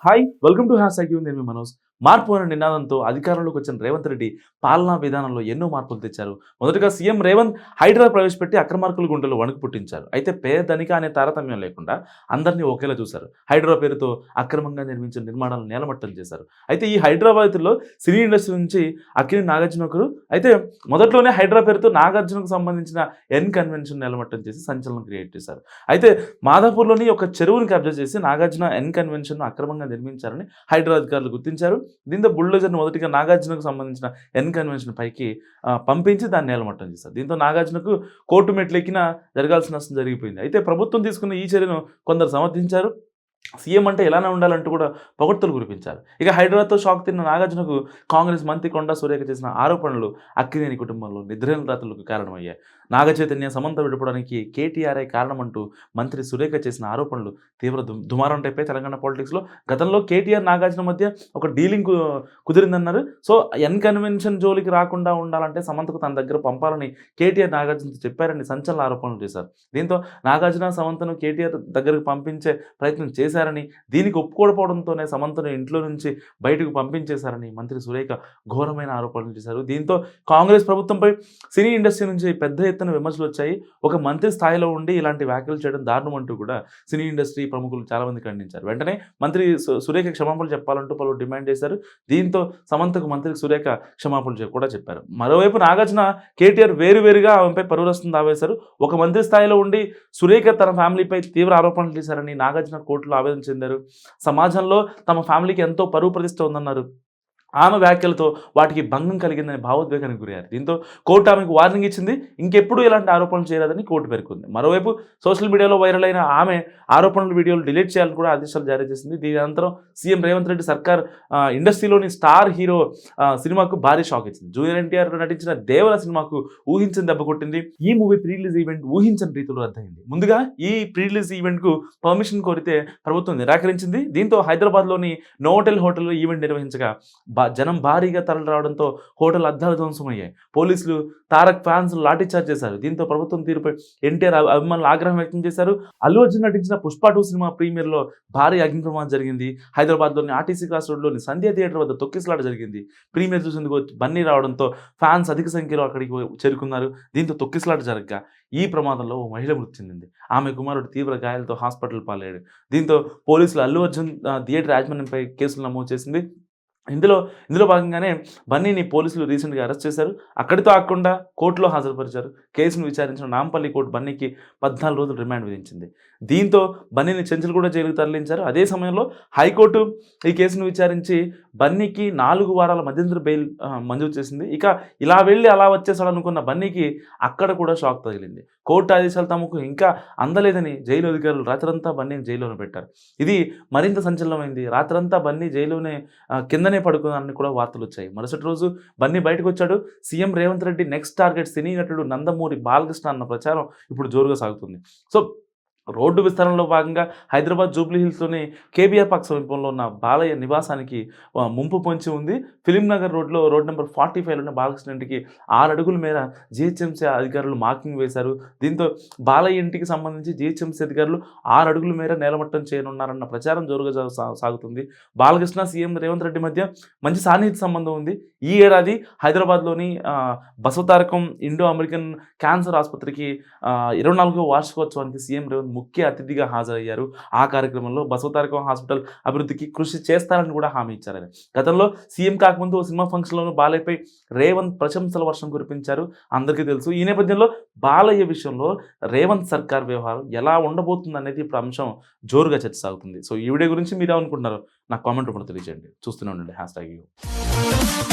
hi welcome to hashtag నేను మీ మనోజ్ మార్పు అనే నినాదంతో అధికారంలోకి వచ్చిన రేవంత్ రెడ్డి పాలనా విధానంలో ఎన్నో మార్పులు తెచ్చారు. మొదటగా సీఎం రేవంత్ హైడ్రా ప్రవేశపెట్టి అక్రమార్కుల గుండెలో వణుకు పుట్టించారు. అయితే పేదనిక అనే తారతమ్యం లేకుండా అందరినీ ఒకేలా చూశారు. హైడ్రా పేరుతో అక్రమంగా నిర్మించిన నిర్మాణాలను నేలమట్టం చేశారు. అయితే ఈ హైదరాబాద్లో సినీ ఇండస్ట్రీ నుంచి అక్కిని నాగార్జున ఒకరు అయితే మొదట్లోనే హైడ్రా పేరుతో నాగార్జునకు సంబంధించిన ఎన్ కన్వెన్షన్ నేలమట్టం చేసి సంచలనం క్రియేట్ చేశారు. అయితే మాధాపూర్లోని ఒక చెరువుని కబ్జా చేసి నాగార్జున ఎన్ కన్వెన్షన్ను అక్రమంగా నిర్మించారని హైడ్రా అధికారులు గుర్తించారు. దీంతో బుల్డోజర్ మొదటిగా నాగార్జునకు సంబంధించిన ఎన్ కన్వెన్షన్ పైకి పంపించి దాన్ని నేలమట్టం చేశారు. దీంతో నాగార్జునకు కోర్టు మెట్లు ఎక్కిన జరగాల్సిన నష్టం జరిగిపోయింది. అయితే ప్రభుత్వం తీసుకున్న ఈ చర్యను కొందరు సమర్థించారు. సీఎం అంటే ఎలానే ఉండాలంటూ కూడా పొగడ్తలు కురిపించారు. ఇక హైదరాబాద్తో షాక్ తిన్న నాగార్జునకు కాంగ్రెస్ మంత్రి కొండా సురేఖ చేసిన ఆరోపణలు అక్కినేని కుటుంబంలో నిద్రైన రాత్రులకు కారణమయ్యాయి. నాగ చైతన్య సమంత విడిపోవడానికి కేటీఆర్ఐ కారణమంటూ మంత్రి సురేఖ చేసిన ఆరోపణలు తీవ్ర దు దుమారం టైపే తెలంగాణ పాలిటిక్స్లో. గతంలో కేటీఆర్ నాగార్జున మధ్య ఒక డీలింగ్ కు- కుదిరిందన్నారు. సో ఎన్కన్వెన్షన్ జోలికి రాకుండా ఉండాలంటే సమంతకు తన దగ్గర పంపాలని కేటీఆర్ నాగార్జునతో చెప్పారని సంచలన ఆరోపణలు చేశారు. దీంతో నాగార్జున సమంతను కేటీఆర్ దగ్గరకు పంపించే ప్రయత్నం చేశారని దీనికి ఒప్పుకోకపోవడంతోనే సమంతను ఇంట్లో నుంచి బయటకు పంపించేశారని మంత్రి సురేఖ ఘోరమైన ఆరోపణలు చేశారు. దీంతో కాంగ్రెస్ ప్రభుత్వంపై సినీ ఇండస్ట్రీ నుంచి పెద్ద ఎత్తున విమర్శలు వచ్చాయి. ఒక మంత్రి స్థాయిలో ఉండి ఇలాంటి వ్యాఖ్యలు చేయడం దారుణం అంటూ కూడా సినీ ఇండస్ట్రీ ప్రముఖులు చాలామంది ఖండించారు. వెంటనే మంత్రి సురేఖ క్షమాపణలు చెప్పాలంటూ పలు డిమాండ్ చేశారు. దీంతో సమంతకు మంత్రి సురేఖ క్షమాపణలు కూడా చెప్పారు. మరోవైపు నాగార్జున కేటీఆర్ వేరువేరుగా ఆమెపై పరువురస్తుంది ఆవేశారు ఒక మంత్రి స్థాయిలో ఉండి సురేఖ తన ఫ్యామిలీపై తీవ్ర ఆరోపణలు చేశారని నాగార్జున కోర్టులో ఆవేదన చెందారు. సమాజంలో తమ ఫ్యామిలీకి ఎంతో పరువు ప్రతిష్ట ఉందన్నారు. ఆమె వ్యాఖ్యలతో వాటికి భంగం కలిగిందని భావోద్వేగానికి గురయ్యారు. దీంతో కోర్టు ఆమెకు వార్నింగ్ ఇచ్చింది. ఇంకెప్పుడు ఇలాంటి ఆరోపణలు చేయరాదని కోర్టు పేర్కొంది. మరోవైపు సోషల్ మీడియాలో వైరల్ అయిన ఆమె ఆరోపణల వీడియోలు డిలీట్ చేయాలని కూడా ఆదేశాలు జారీ చేసింది. దీని అనంతరం సీఎం రేవంత్ రెడ్డి సర్కార్ ఇండస్ట్రీలోని స్టార్ హీరో సినిమాకు భారీ షాక్ ఇచ్చింది. జూనియర్ ఎన్టీఆర్ నటించిన దేవల సినిమాకు ఊహించని దెబ్బ కొట్టింది. ఈ మూవీ ప్రీ రిలీజ్ ఈవెంట్ ఊహించని రీతిలో రద్దయింది. ముందుగా ఈ ప్రీ రిలీజ్ ఈవెంట్కు పర్మిషన్ కోరితే ప్రభుత్వం నిరాకరించింది. దీంతో హైదరాబాద్లోని నోటెల్ హోటల్లో ఈవెంట్ నిర్వహించగా జనం భారీగా తరలి రావడంతో హోటల్ అద్దాలు ధ్వంసమయ్యాయి. పోలీసులు తారక్ ఫ్యాన్స్ లాఠీచార్జ్ చేశారు. దీంతో ప్రభుత్వం తీరుపై ఎన్టీఆర్ అభిమానులు ఆగ్రహం వ్యక్తం చేశారు. అల్లు అర్జున్ నటించిన పుష్ప టూ సినిమా ప్రీమియర్లో భారీ అగ్ని ప్రమాదం జరిగింది. హైదరాబాద్లోని ఆర్టీసీ క్రాస్ రోడ్లోని సంధ్య థియేటర్ వద్ద తొక్కిసలాట జరిగింది. ప్రీమియర్ చూసేందుకు బన్నీ రావడంతో ఫ్యాన్స్ అధిక సంఖ్యలో అక్కడికి చేరుకున్నారు. దీంతో తొక్కిసలాట జరగగా. ఈ ప్రమాదంలో ఓ మహిళ మృతి చెందింది. ఆమె కుమారుడు తీవ్ర గాయాలతో హాస్పిటల్ పాలయ్యాడు. దీంతో పోలీసులు అల్లు అర్జున్ థియేటర్ యాజమాన్యంపై కేసులు నమోదు చేసింది. ఇందులో ఇందులో భాగంగానే బన్నీని పోలీసులు రీసెంట్గా అరెస్ట్ చేశారు. అక్కడితో ఆకుండా కోర్టులో హాజరుపరిచారు. కేసును విచారించిన నాంపల్లి కోర్టు బన్నీకి పద్నాలుగు రోజులు రిమాండ్ విధించింది. దీంతో బన్నీని చెంచల్గూడ జైలుకు తరలించారు. అదే సమయంలో హైకోర్టు ఈ కేసును విచారించి బన్నీకి నాలుగు వారాల మధ్యంతర బెయిల్ మంజూరు చేసింది. ఇక ఇలా వెళ్ళి అలా వచ్చేసాడనుకున్న బన్నీకి అక్కడ కూడా షాక్ తగిలింది. కోర్టు ఆదేశాలు తమకు ఇంకా అందలేదని జైలు అధికారులు రాత్రంతా బన్నీని జైల్లోనే పెట్టారు. ఇది మరింత సంచలనమైంది. రాత్రంతా బన్నీ జైలునే కింద కిందనే పడుకున్నారని కూడా వార్తలు వచ్చాయి. మరుసటి రోజు బన్నీ బయటకు వచ్చాడు CM Revanth Reddy next target cine నటుడు నందమూరి బాలకృష్ణ అన్న ప్రచారం ఇప్పుడు జోరుగా సాగుతుంది. సో రోడ్డు విస్తరణలో భాగంగా హైదరాబాద్ జూబ్లీ హిల్స్లోని కేబీఆర్ పార్క్ సమీపంలో ఉన్న బాలయ్య నివాసానికి ముంపు పొంచి ఉంది. ఫిలిం నగర్ రోడ్లో రోడ్ నెంబర్ ఫార్టీ ఫైవ్లో ఉన్న బాలకృష్ణ ఇంటికి ఆరు అడుగుల మేర జిహెచ్ఎంసీ అధికారులు మార్కింగ్ వేశారు. దీంతో బాలయ్య ఇంటికి సంబంధించి జిహెచ్ఎంసీ అధికారులు ఆరు అడుగుల మేర నేలమట్టం చేయనున్నారన్న ప్రచారం జోరుగా సాగుతుంది. బాలకృష్ణ సీఎం రేవంత్ రెడ్డి మధ్య మంచి సాన్నిహిత సంబంధం ఉంది. ఈ ఏడాది హైదరాబాద్లోని బసవతారకం ఇండో అమెరికన్ క్యాన్సర్ ఆసుపత్రికి ఇరవై నాలుగో వార్షికోత్సవానికి సీఎం రేవంత్ ముఖ్య అతిథిగా హాజరయ్యారు. ఆ కార్యక్రమంలో బసవతారకం హాస్పిటల్ అభివృద్ధికి కృషి చేస్తారని కూడా హామీ ఇచ్చారు ఆయన గతంలో సీఎం కాకముందు సినిమా ఫంక్షన్లోనూ బాలయ్యపై రేవంత్ ప్రశంసల వర్షం కురిపించారు. అందరికీ తెలుసు ఈ నేపథ్యంలో బాలయ్య విషయంలో రేవంత్ సర్కార్ వ్యవహారం ఎలా ఉండబోతుంది అనేది ఇప్పుడు అంశం జోరుగా చర్చ సాగుతుంది. సో ఈ వీడియో గురించి మీరు అనుకుంటున్నారు నాకు కామెంట్ రూపంలో తెలియజేయండి. చూస్తూనే ఉండండి హ్యాష్ ట్యాగ్